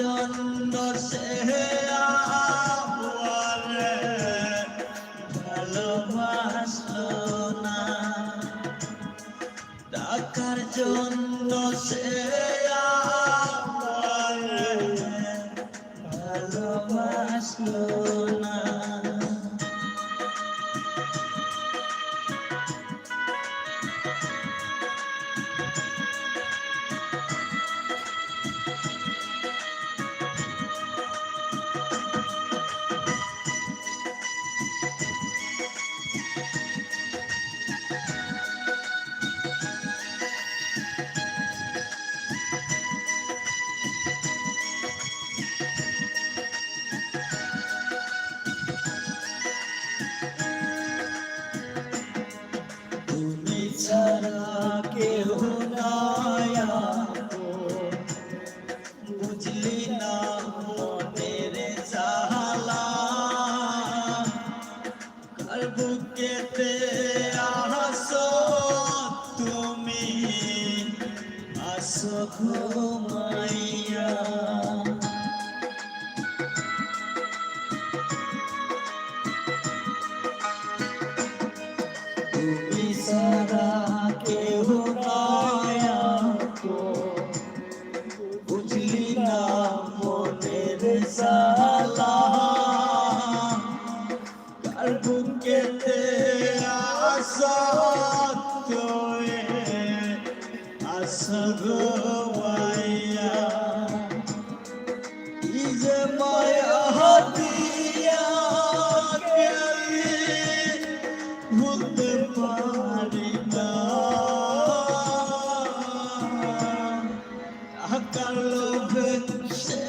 জন্য সে ভালোবাসল না। ডাকার জন্য সে ভালোবাসল না। সারা কেহ নায়া বুঝলি না মনের সাহালা কার বুকেতে আস তুমি? আসো ঘুমাইয়া। কেতে আসাত আসর ওয়াইয়া ইজে মায়া হাতিয়া কেলে ভুলতে সে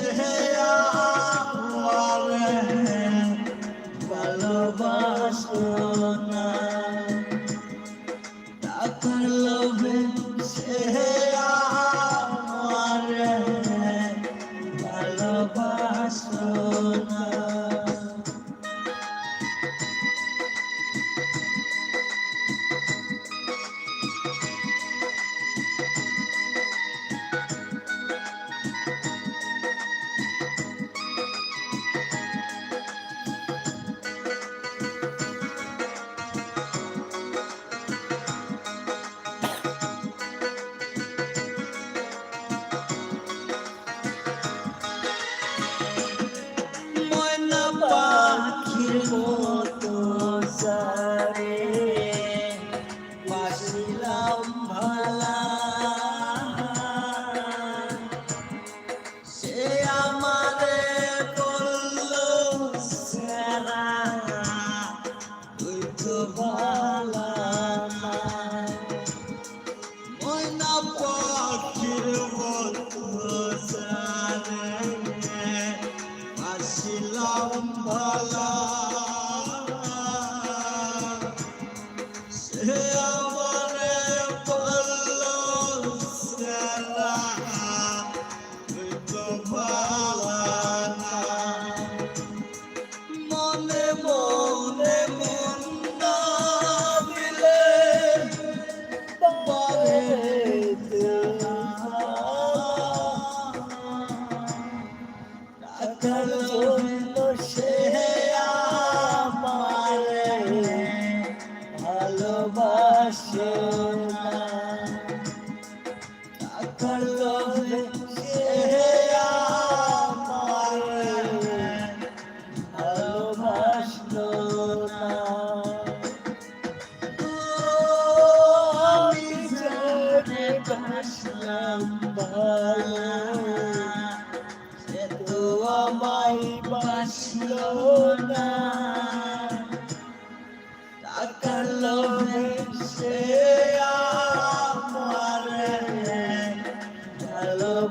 Hey.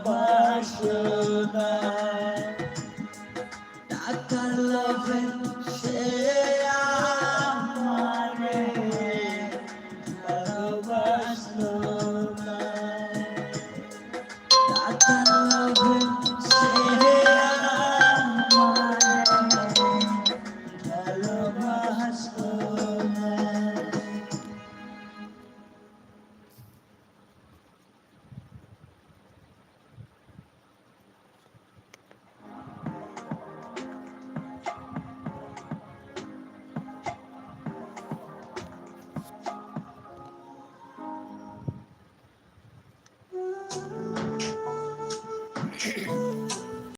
বাসল না টাকার লোভে